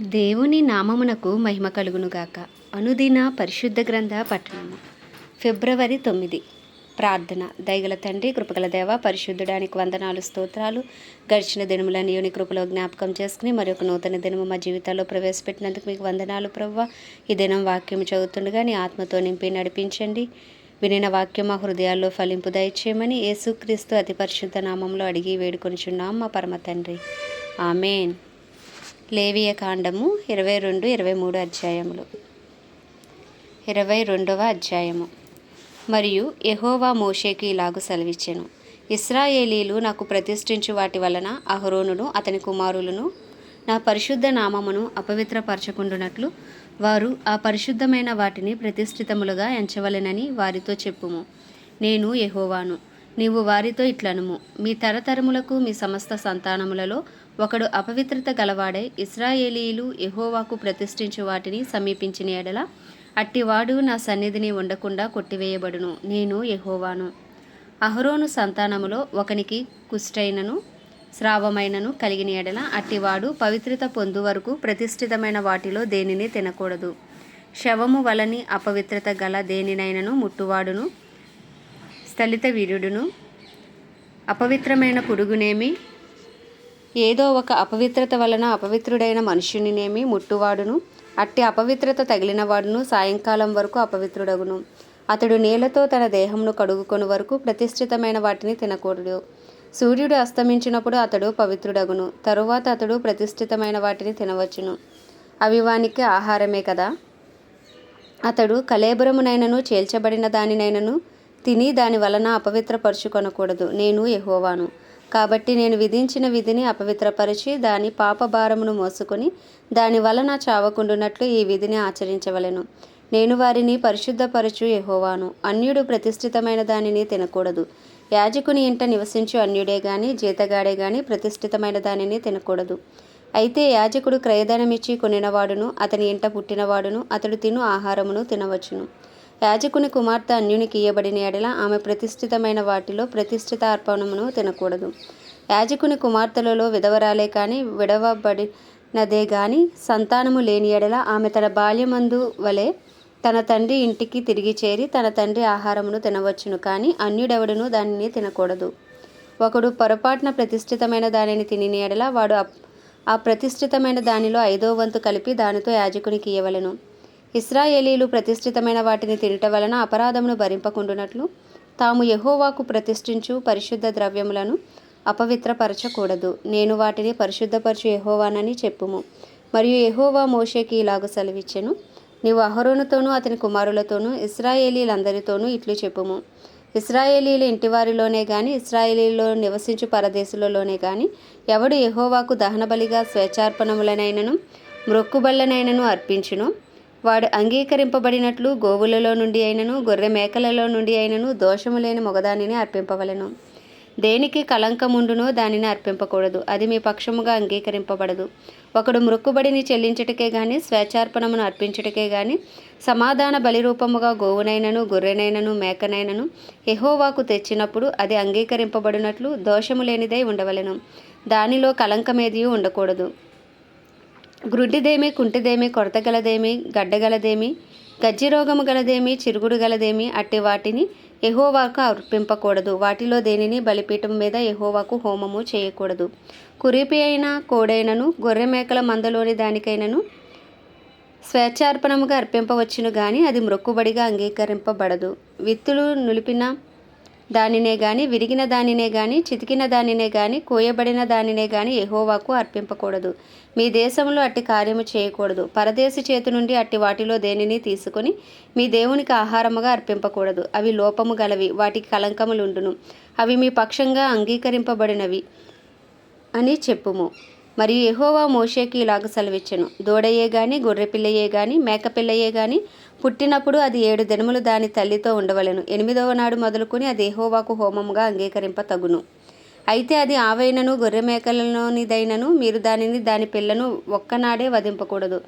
దేవుని నామమునకు మహిమ కలుగునుగాక. అనుదిన పరిశుద్ధ గ్రంథ పట్టణము. ఫిబ్రవరి తొమ్మిది. ప్రార్థన. దయగల తండ్రి కృపగల దేవ పరిశుద్ధుడానికి వందనాలు స్తోత్రాలు. గడిచిన దినములను యోని కృపలో జ్ఞాపకం చేసుకుని మరి ఒక నూతన దినము మా జీవితాల్లో ప్రవేశపెట్టినందుకు మీకు వందనాలు ప్రవ్వ. ఈ దినం వాక్యం చదువుతుండగా నీ ఆత్మతో నింపి నడిపించండి. వినిన వాక్యం మా హృదయాల్లో ఫలింపు దయచేయమని యేసుక్రీస్తు అతి పరిశుద్ధ నామంలో అడిగి వేడుకొనిచున్నాం మా పరమ తండ్రి. ఆమెన్. లేవియ కాండము ఇరవై రెండు ఇరవై మూడు అధ్యాయములు. ఇరవై రెండవ అధ్యాయము. మరియు ఎహోవా మోషేకి ఇలాగు సెలవిచ్చెను. ఇస్రాయేలీలు నాకు ప్రతిష్ఠించు వాటి వలన అహరోనును అతని కుమారులను నా పరిశుద్ధ నామమును అపవిత్రపరచకుండునట్లు వారు ఆ పరిశుద్ధమైన వాటిని ప్రతిష్ఠితములుగా ఎంచవలెనని వారితో చెప్పుము. నేను ఎహోవాను నీవు వారితో ఇట్లనుము. మీ తరతరములకు మీ సమస్త సంతానములలో ఒకడు అపవిత్రత గలవాడై ఇస్రాయేలీలు ఎహోవాకు ప్రతిష్ఠించు వాటిని సమీపించిన ఎడల అట్టివాడు నా సన్నిధిని ఉండకుండా కొట్టివేయబడును నేను ఎహోవాను అహరోను సంతానములో ఒకనికి కుష్టైనను స్రావమైనను కలిగిన ఎడల అట్టివాడు పవిత్రత పొందు వరకు ప్రతిష్ఠితమైన వాటిలో దేనిని తినకూడదు. శవము వలని అపవిత్రత గల దేనినైనను ముట్టువాడును స్థలిత వీరుడును అపవిత్రమైన పురుగునేమి ఏదో ఒక అపవిత్రత వలన అపవిత్రుడైన మనుష్యునినేమి ముట్టువాడును. అట్టి అపవిత్రత తగిలినవాడును. సాయంకాలం వరకు అపవిత్రుడగును. అతడు నీళ్ళతో తన దేహమును కడుగుకొని వరకు ప్రతిష్ఠితమైన వాటిని తినకూడదు. సూర్యుడు అస్తమించినప్పుడు అతడు పవిత్రుడగును. తరువాత అతడు ప్రతిష్ఠితమైన వాటిని తినవచ్చును. అవి వానికి ఆహారమే కదా. అతడు కలేబరమునైనను చేల్చబడిన దానినైనను తిని దాని వలన అపవిత్రపరుచుకొనకూడదు. నేను ఎహోవాను కాబట్టి నేను విధించిన విధిని అపవిత్రపరిచి దాని పాపభారమును మోసుకొని దాని వలన చావకుండునట్లు ఈ విధిని ఆచరించవలెను. నేను వారిని పరిశుద్ధపరచు ఎహోవాను అన్యుడు ప్రతిష్ఠితమైన దానిని తినకూడదు. యాజకుని ఇంట నివసించు అన్యుడే గాని జీతగాడే గాని ప్రతిష్ఠితమైన దానిని తినకూడదు. అయితే యాజకుడు క్రయధనమిచ్చి కొనినవాడును అతని ఇంట పుట్టినవాడును అతడు తిను ఆహారమును తినవచ్చును. యాజకుని కుమార్తె అన్యునికి ఇయ్యబడిన ఎడల ఆమె ప్రతిష్ఠితమైన వాటిలో ప్రతిష్ఠిత అర్పణమును తినకూడదు. యాజకుని కుమార్తెలలో విధవరాలే కానీ విడవబడినదే గాని సంతానము లేని ఎడల ఆమె తన బాల్యమందు వలె తన తండ్రి ఇంటికి తిరిగి చేరి తన తండ్రి ఆహారమును తినవచ్చును కానీ అన్యుడెవడును దానిని తినకూడదు. ఒకడు పొరపాటున ప్రతిష్ఠితమైన దానిని తిని ఎడల వాడు అప్- ఆ ప్రతిష్ఠితమైన దానిలో ఐదో వంతు కలిపి దానితో యాజకునికి ఇవ్వలను ఇస్రాయేలీలు ప్రతిష్ఠితమైన వాటిని తినట వలన అపరాధమును భరింపకుండునట్లు తాము యహోవాకు ప్రతిష్ఠించు పరిశుద్ధ ద్రవ్యములను అపవిత్రపరచకూడదు. నేను వాటిని పరిశుద్ధపరచు యహోవానని చెప్పుము. మరియు యహోవా మోషేకి ఇలాగ సెలవిచ్చెను. నీవు అహరోనుతోనూ అతని కుమారులతోనూ ఇస్రాయేలీలందరితోనూ ఇట్లు చెప్పుము. ఇస్రాయేలీల ఇంటివారిలోనే కానీ ఇస్రాయేలీలో నివసించు పరదేశులలోనే కానీ ఎవడు యహోవాకు దహనబలిగా స్వేచ్ఛార్పణములనైనను మ్రొక్కుబళ్ళనైనను అర్పించును వాడు అంగీకరింపబడినట్లు గోవులలో నుండి అయినను గొర్రె మేకలలో నుండి అయినను దోషము లేని మొగదానిని అర్పింపవలెను. దేనికి కలంకముండునో దానిని అర్పింపకూడదు. అది మీ పక్షముగా అంగీకరింపబడదు. ఒకడు మృక్కుబడిని చెల్లించటకే గాని స్వేచ్ఛార్పణమును అర్పించుటకే గాని సమాధాన బలిరూపముగా గోవునైనను గొర్రెనైనను మేకనైనను ఎహోవాకు తెచ్చినప్పుడు అది అంగీకరింపబడినట్లు దోషము లేనిదై ఉండవలెను. దానిలో కలంకమేదియూ ఉండకూడదు. గ్రుడ్డిదేమి కుంటిదేమి కొరతగలదేమి గడ్డగలదేమి గజ్జిరోగము గలదేమి చిరుగుడు గలదేమి అట్టి వాటిని ఎహోవాకు అర్పింపకూడదు. వాటిలో దేనిని బలిపీఠం మీద ఎహోవాకు హోమము చేయకూడదు. కురిపి అయిన కోడైనను గొర్రె మేకల మందలోని దానికైనను స్వేచ్ఛార్పణముగా అర్పింపవచ్చును కానీ అది మొక్కుబడిగా అంగీకరింపబడదు. విత్తులు నులిపిన దానినే గాని విరిగిన దానినే గాని చితికిన దానినే గాని కోయబడిన దానినే గాని ఎహోవాకు అర్పింపకూడదు. మీ దేశంలో అట్టి కార్యము చేయకూడదు. పరదేశి చేతి నుండి అట్టి వాటిలో దేనిని తీసుకొని మీ దేవునికి ఆహారముగా అర్పింపకూడదు. అవి లోపము గలవి వాటికి కలంకములుండును అవి మీ పక్షంగా అంగీకరింపబడినవి అని చెప్పుము. మరియు ఎహోవా మోషేకి ఇలాగ సెలవిచ్చెను. దూడయే గాని గొర్రెపిల్లయే గాని మేకపిల్లయే గాని పుట్టినప్పుడు అది ఏడు దినములు దాని తల్లితో ఉండవలెను. ఎనిమిదవ నాడు మొదలుకొని అది ఎహోవాకు హోమముగా అంగీకరింప తగును అయితే అది ఆవైనను గొర్రె మేకలలోనిదైనను మీరు దానిని దాని పిల్లను ఒక్కనాడే వధింపకూడదు.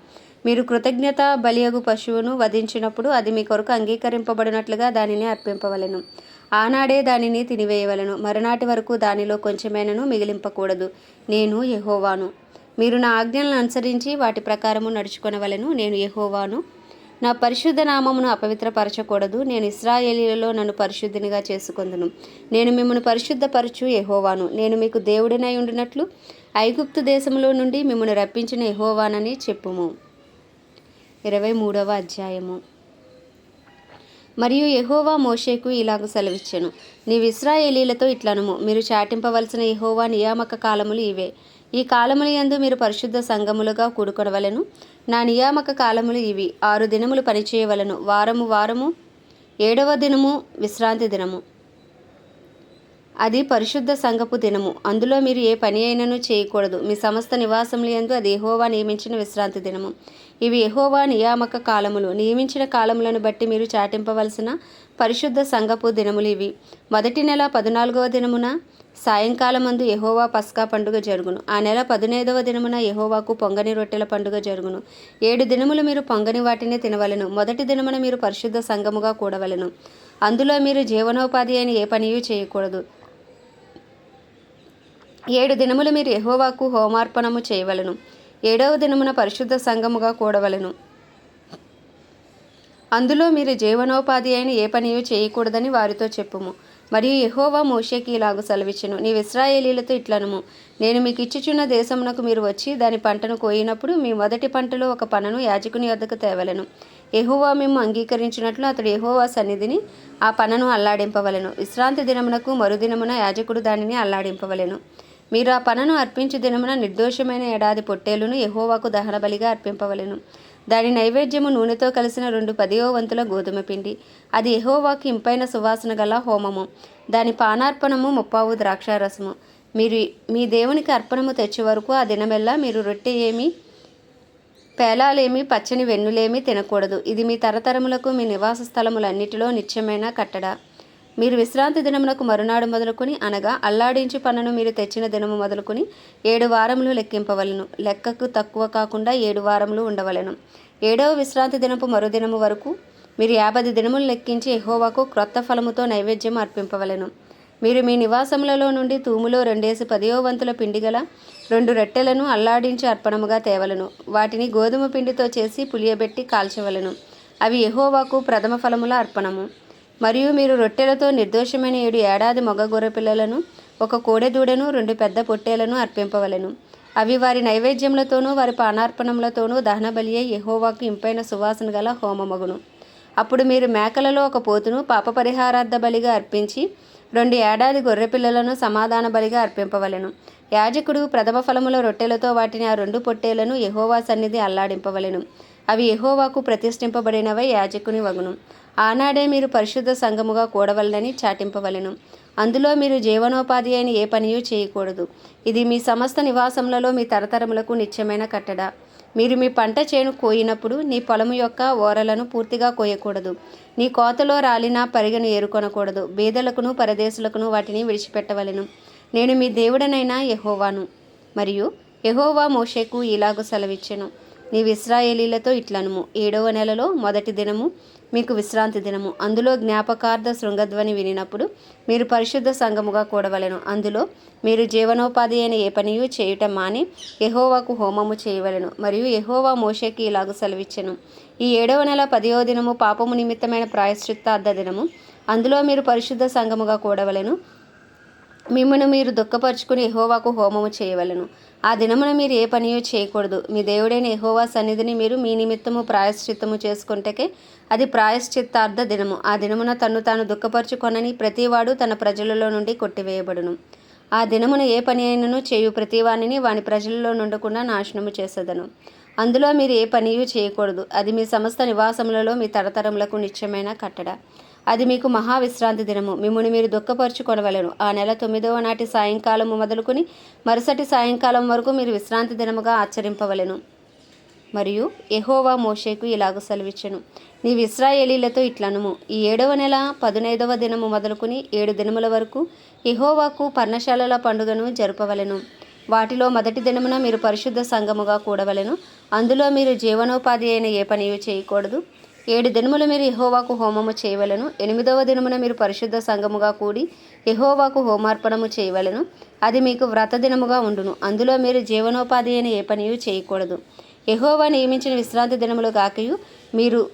మీరు కృతజ్ఞత బలియగు పశువును వధించినప్పుడు అది మీ కొరకు అంగీకరింపబడినట్లుగా దానిని అర్పింపవలను. ఆనాడే దానిని తినివేయవలను. మరునాటి వరకు దానిలో కొంచెమైనను మిగిలింపకూడదు. నేను యెహోవాను. మీరు నా ఆజ్ఞలను అనుసరించి వాటి ప్రకారము నడుచుకొనవలెను. నేను యెహోవాను. నా పరిశుద్ధ నామమును అపవిత్రపరచకూడదు. నేను ఇస్రాయేలీలలో నన్ను పరిశుద్ధినిగా చేసుకొందును. నేను మిమ్మల్ని పరిశుద్ధపరచు యెహోవాను. నేను మీకు దేవుడినై ఉండినట్లు ఐగుప్తు దేశంలో నుండి మిమ్మల్ని రప్పించిన ఎహోవానని చెప్పుము. ఇరవై మూడవ అధ్యాయము. మరియు యహోవా మోషేకు ఇలాగ సెలవిచ్చెను. నీవు ఇస్రాయేలీలతో ఇట్లనుము. మీరు చాటింపవలసిన యహోవా నియామక కాలములు ఇవే. ఈ కాలముల యందు మీరు పరిశుద్ధ సంఘములుగా కూడుకొనవలెను. నా నియామక కాలములు ఇవి. ఆరు దినములు పనిచేయవలెను. వారము వారము. ఏడవ దినము విశ్రాంతి దినము. అది పరిశుద్ధ సంఘపు దినము. అందులో మీరు ఏ పని అయినను చేయకూడదు. మీ సమస్త నివాసములు ఎందు అది ఎహోవా నియమించిన విశ్రాంతి దినము. ఇవి ఎహోవా నియామక కాలములు. నియమించిన కాలములను బట్టి మీరు చాటింపవలసిన పరిశుద్ధ సంఘపు దినములు ఇవి. మొదటి నెల పద్నాలుగవ దినమున సాయంకాలమందు ఎహోవా పస్కా పండుగ జరుగును. ఆ నెల పదునైదవ దినమున ఎహోవాకు పొంగని రొట్టెల పండుగ జరుగును. ఏడు దినములు మీరు పొంగని వాటిని తినవలెను. మొదటి దినమున మీరు పరిశుద్ధ సంఘముగా కూడవలెను. అందులో మీరు జీవనోపాధి అయిన ఏ పనియూ చేయకూడదు. ఏడు దినములు మీరు యహోవాకు హోమార్పణము చేయవలెను. ఏడవ దినమున పరిశుద్ధ సంఘముగా కూడవలెను. అందులో మీరు జీవనోపాధి అయిన ఏ పనియూ చేయకూడదని వారితో చెప్పుము. మరియు యహోవా మోషేకి ఇలాగు సెలవిచ్చును. నీ ఇస్రాయేలీలతో ఇట్లనము. నేను మీకు ఇచ్చుచున్న దేశమునకు మీరు వచ్చి దాని పంటను కోయినప్పుడు మీ మొదటి పంటలో ఒక పనను యాజకుని వద్దకు తేవలెను. ఎహోవా మేము అంగీకరించినట్లు అతడు ఎహోవా సన్నిధిని ఆ పనను అల్లాడింపవలెను. విశ్రాంతి దినమునకు మరుదినమున యాజకుడు దానిని అల్లాడింపవలెను. మీరు ఆ పనను అర్పించు దినమున నిర్దోషమైన ఏడాది పొట్టేలును ఎహోవాకు దహన బలిగా అర్పింపవలెను. దాని నైవేద్యము నూనెతో కలిసిన రెండు పదియో వంతుల గోధుమ పిండి. అది ఎహోవాకి ఇంపైన సువాసన గల హోమము. దాని పానార్పణము ముప్పావు ద్రాక్షారసము. మీరు మీ దేవునికి అర్పణము తెచ్చే వరకు ఆ దినమెల్లా మీరు రొట్టె ఏమి పేలాలేమి పచ్చని వెన్నులేమి తినకూడదు. ఇది మీ తరతరములకు మీ నివాస స్థలములన్నిటిలో నిత్యమైన కట్టడ. మీరు విశ్రాంతి దినమునకు మరునాడు మొదలుకొని అనగా అల్లాడించి పనును మీరు తెచ్చిన దినము మొదలుకొని ఏడు వారములు లెక్కింపవలను. లెక్కకు తక్కువ కాకుండా ఏడు వారములు ఉండవలెను. ఏడవ విశ్రాంతి దినపు మరుదినము వరకు మీరు యాభై దినములు లెక్కించి ఎహోవాకు క్రొత్త ఫలముతో నైవేద్యం అర్పింపవలను. మీరు మీ నివాసములలో నుండి తూములో రెండేసి పదియో వంతుల పిండి గల రెండు రొట్టెలను అల్లాడించి అర్పణముగా తేవలను. వాటిని గోధుమ పిండితో చేసి పులియబెట్టి కాల్చవలెను. అవి ఎహోవాకు ప్రథమ ఫలముల అర్పణము. మరియు మీరు రొట్టెలతో నిర్దోషమైన ఏడు ఏడాది మగ గొర్రె పిల్లలను ఒక కోడెదూడను రెండు పెద్ద పొట్టేలను అర్పింపవలెను. అవి వారి నైవేద్యములతోనూ వారి పానార్పణములతోనూ దహన బలి ఇంపైన సువాసన గల హోమమగును. అప్పుడు మీరు మేకలలో ఒక పోతును పాప పరిహారార్థ బలిగా అర్పించి రెండు ఏడాది గొర్రె పిల్లలను సమాధాన బలిగా అర్పింపవలెను. యాజకుడు ప్రథమ ఫలముల రొట్టెలతో వాటిని ఆ రెండు పొట్టేలను యహోవా సన్నిధి అల్లాడింపవలెను. అవి యహోవాకు ప్రతిష్ఠింపబడినవై యాజకుని వగును. ఆనాడే మీరు పరిశుద్ధ సంఘముగా కూడవలనని చాటింపవలెను. అందులో మీరు జీవనోపాధి అయిన ఏ పనియూ చేయకూడదు. ఇది మీ సమస్త నివాసములలో మీ తరతరములకు నిత్యమైన కట్టడ. మీరు మీ పంట చేను కోయినప్పుడు నీ పొలము యొక్క ఓరలను పూర్తిగా కోయకూడదు. నీ కోతలో రాలిన పరిగను ఏరుకొనకూడదు. బీదలకును పరదేశులకును వాటిని విడిచిపెట్టవలెను. నేను మీ దేవుడనైనా యహోవాను. మరియు యహోవా మోషేకు ఇలాగ సెలవిచ్చెను. నీవు ఇస్రాయేలీలతో ఇట్లనుము. ఏడవ నెలలో మొదటి దినము మీకు విశ్రాంతి దినము. అందులో జ్ఞాపకార్థ శృంగధ్వని వినినప్పుడు మీరు పరిశుద్ధ సంఘముగా కూడవలెను. అందులో మీరు జీవనోపాధి అయిన ఏ పనియు చేయుట మాని యహోవాకు హోమము చేయవలెను. మరియు యహోవా మోషేకి ఇలాగ సెలవిచ్చెను. ఈ ఏడవ నెల పదియో దినము పాపము నిమిత్తమైన ప్రాయశ్చిత్తార్థ దినము. అందులో మీరు పరిశుద్ధ సంఘముగా కూడవలెను. మిమ్మను మీరు దుఃఖపరుచుకుని ఎహోవాకు హోమము చేయవలను. ఆ దినమున మీరు ఏ పనియు చేయకూడదు. మీ దేవుడైన ఎహోవా సన్నిధిని మీరు మీ నిమిత్తము ప్రాయశ్చిత్తము చేసుకుంటకే అది ప్రాయశ్చిత్తార్థ దినము. ఆ దినమున తన్ను తాను దుఃఖపరుచుకొనని ప్రతివాడు తన ప్రజలలో నుండి కొట్టివేయబడును. ఆ దినమున ఏ పని అయినను చేయు ప్రతివాణిని వాని ప్రజలలో నుండకుండా నాశనము చేసేదను. అందులో మీరు ఏ పనియు చేయకూడదు. అది మీ సమస్త నివాసములలో మీ తరతరములకు నిత్యమైన కట్టడ. అది మీకు మహావిశ్రాంతి దినము. మిమ్మల్ని మీరు దుఃఖపరుచుకొనవలెను. ఆ నెల తొమ్మిదవ నాటి సాయంకాలము మొదలుకొని మరుసటి సాయంకాలం వరకు మీరు విశ్రాంతి దినముగా ఆచరింపవలను. మరియు ఎహోవా మోషేకు ఇలాగ సెలవిచ్చను. నీవు ఇస్రాయేలీలతో ఇట్లనుము. ఈ ఏడవ నెల పదునైదవ దినము మొదలుకొని ఏడు దినముల వరకు ఎహోవాకు పర్ణశాలల పండుగను జరుపవలెను. వాటిలో మొదటి దినమున మీరు పరిశుద్ధ సంఘముగా కూడవలెను. అందులో మీరు జీవనోపాధి అయిన ఏ పనియు చేయకూడదు. ఏడు దినములు మీరు యెహోవాకు హోమము చేయవలెను. ఎనిమిదవ దినమున మీరు పరిశుద్ధ సంఘముగా కూడి యహోవాకు హోమార్పణము చేయవలెను. అది మీకు వ్రత దినముగా ఉండును. అందులో మీరు జీవనోపాధి అని ఏ పనియు చేయకూడదు. యహోవా నియమించిన విశ్రాంతి దినములు కాకయు మీరు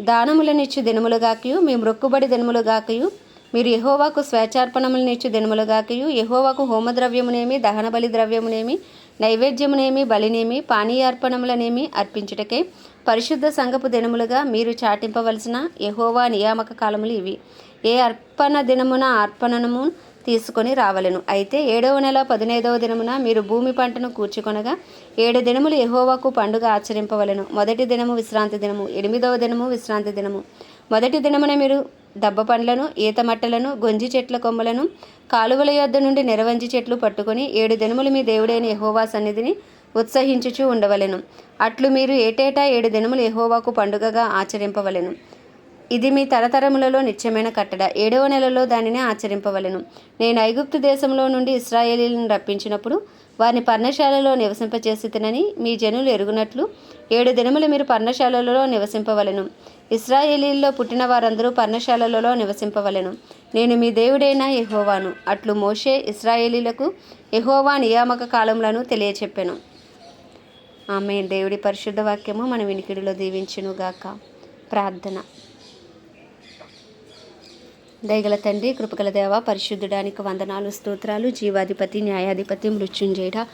దానములనిచ్చు దినములుగాకయు మీ మ్రొక్కుబడి దినములుగాకయు మీరు యహోవాకు స్వేచ్ఛార్పణములనిచ్చు దినములుగాకయు యహోవాకు హోమద్రవ్యమునేమి దహన బలి ద్రవ్యమునేమి నైవేద్యమునేమి బలినేమి పానీయార్పణములనేమి అర్పించుటకే పరిశుద్ధ సంఘపు దినములుగా మీరు చాటింపవలసిన యహోవా నియామక కాలములు ఇవి. ఏ అర్పణ దినమున అర్పణము తీసుకొని రావలెను. అయితే ఏడవ నెల పదినైదవ దినమున మీరు భూమి పంటను కూర్చుకొనగా ఏడు దినములు యహోవాకు పండుగ ఆచరింపవలను. మొదటి దినము విశ్రాంతి దినము ఎనిమిదవ దినము విశ్రాంతి దినము. మొదటి దినమున మీరు దబ్బ పండ్లను ఈత మట్టలను గొంజి చెట్ల కొమ్మలను కాలువల యొద్ద నుండి నిరవంజి చెట్లు పట్టుకొని ఏడు దినములు మీ దేవుడైన యహోవా సన్నిధిని ఉత్సహించుచూ ఉండవలెను. అట్లు మీరు ఏటేటా ఏడు దినములు యహోవాకు పండుగగా ఆచరింపవలెను. ఇది మీ తరతరములలో నిత్యమైన కట్టడ. ఏడవ నెలలో దానిని ఆచరింపవలెను. నేను ఐగుప్తు దేశంలో నుండి ఇస్రాయేలీలను రప్పించినప్పుడు వారిని పర్ణశాలలో నివసింపచేసి మీ జనులు ఎరుగునట్లు ఏడు దినములు మీరు పర్ణశాలలో నివసింపవలెను. ఇస్రాయేలీల్లో పుట్టిన వారందరూ పర్ణశాలలలో నివసింపవలెను. నేను మీ దేవుడైన ఎహోవాను అట్లు మోషే ఇస్రాయేలీలకు ఎహోవా నియామక కాలములను తెలియచెప్పాను. ఆమె దేవుడి పరిశుద్ధ వాక్యము మన వినికిడిలో దీవించునుగాక. ప్రార్థన. దయగల తండ్రి కృపగల దేవ పరిశుద్ధుడానికి వందనాలు స్తోత్రాలు జీవాధిపతి న్యాయాధిపతి మృత్యుంజయుడ.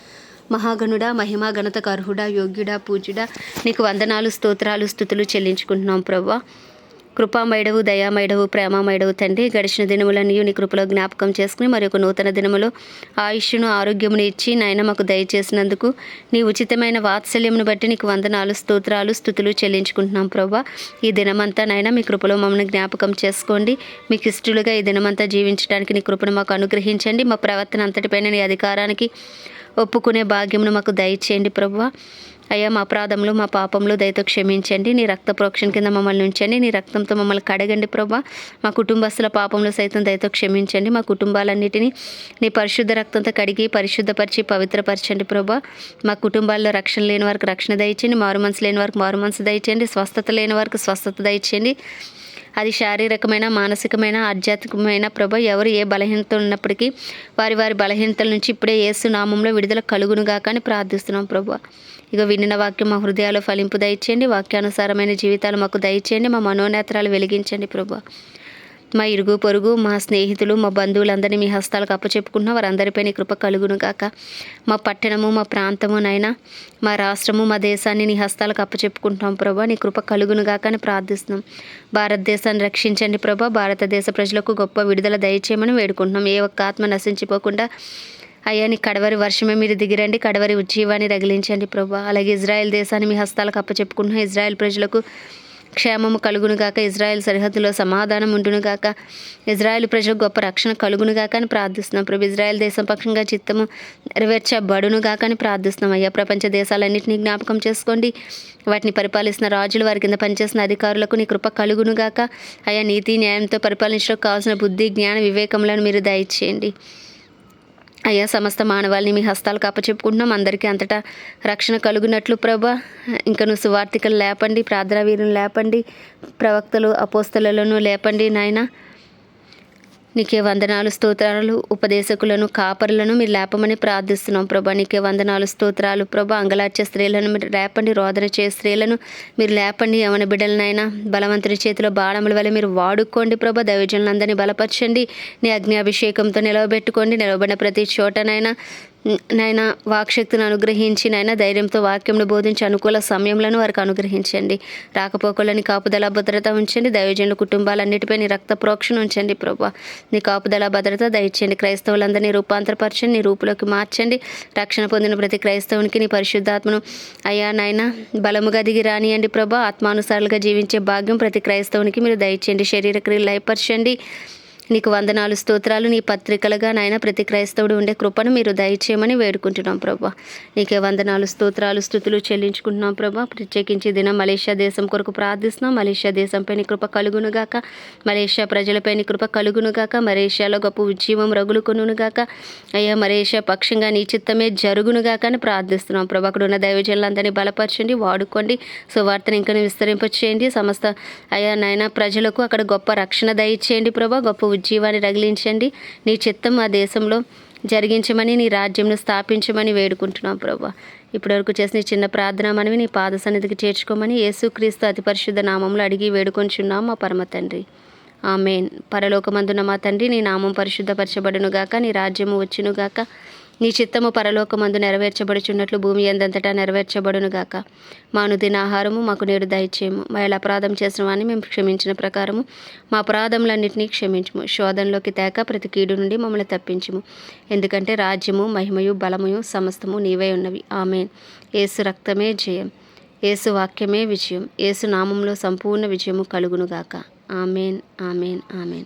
మహాగణుడ మహిమా గణతకర్హుడా యోగ్యుడా పూజ్యుడా నీకు వందనాలు స్తోత్రాలు స్థుతులు చెల్లించుకుంటున్నాం ప్రవ్వా. కృపామైడవు దయామైడవు ప్రేమమైడవు తండ్రి గడిచిన దినములన్నీ నీ కృపలో జ్ఞాపకం చేసుకుని మరి ఒక నూతన దినములో ఆయుష్ను ఆరోగ్యమును ఇచ్చి నాయన మాకు దయచేసినందుకు నీ ఉచితమైన వాత్సల్యమును బట్టి నీకు వందనాలు స్తోత్రాలు స్థుతులు చెల్లించుకుంటున్నాం ప్రభా ఈ దినమంతా నాయన మీ కృపలో మమ్మల్ని జ్ఞాపకం చేసుకోండి. మీకు ఇష్టలుగా ఈ దినమంతా జీవించడానికి నీ కృపను మాకు అనుగ్రహించండి. మా ప్రవర్తన అంతటిపైన నీ అధికారానికి ఒప్పుకునే భాగ్యమును మాకు దయచేయండి ప్రభువ. అయ్యా మా అపరాధములు మా పాపములు దయతో క్షమించండి. నీ రక్త ప్రోక్షణ కింద మమ్మల్ని ఉంచండి. నీ రక్తంతో మమ్మల్ని కడగండి ప్రభా మా కుటుంబస్తుల పాపములు సైతం దయతో క్షమించండి. మా కుటుంబాలన్నిటినీ నీ పరిశుద్ధ రక్తంతో కడిగి పరిశుద్ధపరిచి పవిత్రపరచండి ప్రభా మా కుటుంబాల్లో రక్షణ లేని వారికి రక్షణ దయచేయండి. మారు మనసు లేని వారికి మారు మనసు దయచేయండి. స్వస్థత లేని వారికి స్వస్థత దయచేయండి. అది శారీరకమైన మానసికమైన ఆధ్యాత్మికమైన ప్రభ ఎవరు ఏ బలహీనత ఉన్నప్పటికీ వారి వారి బలహీనతల నుంచి ఇప్పుడే ఏసు నామంలో విడుదల కలుగునుగా కానీ ప్రార్థిస్తున్నాం ప్రభు. ఇక వినిన వాక్యం మా హృదయాలు ఫలింపు దయచేయండి. వాక్యానుసారమైన జీవితాలు మాకు దయచేయండి. మా మనోనేత్రాలు వెలిగించండి ప్రభు. మా ఇరుగు పొరుగు మా స్నేహితులు మా బంధువులందరినీ మీ హస్తాలకు అప్పచెప్పుకుంటున్నాం. వారందరిపై నీ కృప కలుగును కాక మా పట్టణము మా ప్రాంతము నైనా మా రాష్ట్రము మా దేశాన్ని నీ హస్తాలకు అప్పచెప్పుకుంటున్నాం ప్రభా. నీ కృప కలుగును కాక అని ప్రార్థిస్తున్నాం. భారతదేశాన్ని రక్షించండి ప్రభా. భారతదేశ ప్రజలకు గొప్ప విడుదల దయచేయమని వేడుకుంటున్నాం. ఏ ఒక్క ఆత్మ నశించిపోకుండా అయ్యా నీ కడవరి వర్షమే మీరు దిగిరండి. కడవరి ఉజ్జీవాన్ని రగిలించండి ప్రభా. అలాగే ఇజ్రాయెల్ దేశాన్ని మీ హస్తాలకు అప్పచెప్పుకుంటున్నాం. ఇజ్రాయెల్ ప్రజలకు క్షేమము కలుగునుగాక ఇజ్రాయెల్ సరిహద్దులో సమాధానం ఉండునుగాక ఇజ్రాయెల్ ప్రజలకు గొప్ప రక్షణ కలుగునుగాక అని ప్రార్థిస్తున్నాం. ప్రభు ఇజ్రాయెల్ దేశం పక్షంగా చిత్తము నెరవేర్చబడునుగాక అని ప్రార్థిస్తున్నాం. అయ్యా ప్రపంచ దేశాలన్నింటినీ జ్ఞాపకం చేసుకోండి. వాటిని పరిపాలిస్తున్న రాజులు వారి కింద పనిచేసిన అధికారులకు నీ కృప కలుగునుగాక అయ్యా నీతి న్యాయంతో పరిపాలించడానికి కావాల్సిన బుద్ధి జ్ఞాన వివేకములను మీరు దయచేయండి. అయ్యా సమస్త మానవాళిని మీ హస్తాలకు అప్పచెప్పుకుంటున్నాం అందరికీ అంతటా రక్షణ కలుగునట్లు ప్రభా. ఇంకా నువ్వు సువార్థికలు లేపండి ప్రార్థనా వీరులు లేపండి ప్రవక్తలు అపోస్తలను లేపండి నాయన. నీకే వందనాలు స్తోత్రాలు. ఉపదేశకులను కాపరులను మీరు లేపమని ప్రార్థిస్తున్నాం ప్రభా. నీకే వందనాలు స్తోత్రాలు ప్రభా. అంగలార్చే స్త్రీలను మీరు లేపండి రోదన చే స్త్రీలను మీరు లేపండి. యవన బిడ్డలనైనా బలవంతుని చేతిలో బాణముల వల్ల మీరు వాడుకోండి ప్రభా. దైవజనులందరినీ బలపరచండి. నీ అగ్ని అభిషేకంతో నిలవబెట్టుకోండి. నిలవబడిన ప్రతి చోటనైనా నాయన వాక్శక్తిని అనుగ్రహించి నాయన ధైర్యంతో వాక్యంను బోధించి అనుకూల సమయంలో వారికి అనుగ్రహించండి. రాకపోకలని కాపుదల భద్రత ఉంచండి. దైవజనుల కుటుంబాలన్నిటిపై నీ రక్త ప్రోక్షణ ఉంచండి ప్రభా. నీ కాపుదల భద్రత దయచేయండి. క్రైస్తవులందరినీ రూపాంతరపరచండి. నీ రూపులోకి మార్చండి. రక్షణ పొందిన ప్రతి క్రైస్తవునికి నీ పరిశుద్ధాత్మను అయ్యా నాయన బలముగా దిగి రానియండి ప్రభా. ఆత్మానుసారులుగా జీవించే భాగ్యం ప్రతి క్రైస్తవునికి మీరు దయచేయండి. శరీర క్రియలు లయపరచండి. నీకు వందనాలు స్తోత్రాలు నీ పత్రికలుగా నాయన ప్రతి క్రైస్తవుడు ఉండే కృపను మీరు దయచేయమని వేడుకుంటున్నాం ప్రభా. నీకే వందనాలు స్తోత్రాలు స్థుతులు చెల్లించుకుంటున్నాం ప్రభా. ప్రత్యేకించి దినం మలేషియా దేశం కొరకు ప్రార్థిస్తున్నాం. మలేషియా దేశంపై నీ కృప కలుగునుగాక మలేషియా ప్రజలపై నీ కృప కలుగునుగాక మలేషియాలో గొప్ప ఉజ్జీవం రగులుకొనుగాక అయ్యా మలేషియా పక్షంగా నీ చిత్తమే జరుగునుగాక అని ప్రార్థిస్తున్నాం ప్రభా. అక్కడ ఉన్న దైవజనులందరినీ బలపరచండి వాడుకోండి. సువార్తను ఇంకా విస్తరింపచేయండి. సమస్త అయ్యా నాయన ప్రజలకు అక్కడ గొప్ప రక్షణ దయచేయండి ప్రభా. గొప్ప ఉజ్జీవాన్ని రగిలించండి. నీ చిత్తం ఆ దేశంలో జరిగించమని నీ రాజ్యంను స్థాపించమని వేడుకుంటున్నాం ప్రభా. ఇప్పటివరకు చేసిన చిన్న ప్రార్థన మనవి నీ పాద సన్నిధికి చేర్చుకోమని యేసుక్రీస్తు అతి పరిశుద్ధ నామంలో అడిగి వేడుకొంచున్నాం మా పరమ తండ్రి. ఆమెన్. పరలోకమందున మా తండ్రి నీ నామం పరిశుద్ధపరచబడును గాక నీ రాజ్యము వచ్చును గాక నీ చిత్తము పరలోకమందు నెరవేర్చబడుచున్నట్లు భూమి ఎందంతటా నెరవేర్చబడును గాక మా అనుదిన ఆహారము మాకు నేడు దయచేయము. మా ఎలా అపరాధం చేసిన వాడిని మేము క్షమించిన ప్రకారము మా అపరాధములన్నింటినీ క్షమించము. శోధనలోకి తేక ప్రతి కీడు నుండి మమ్మల్ని తప్పించుము. ఎందుకంటే రాజ్యము మహిమయు బలమయు సమస్తము నీవే ఉన్నవి. ఆమెన్. ఏసు రక్తమే జయం. ఏసు వాక్యమే విజయం. ఏసు నామంలో సంపూర్ణ విజయము కలుగునుగాక. Amen amen amen.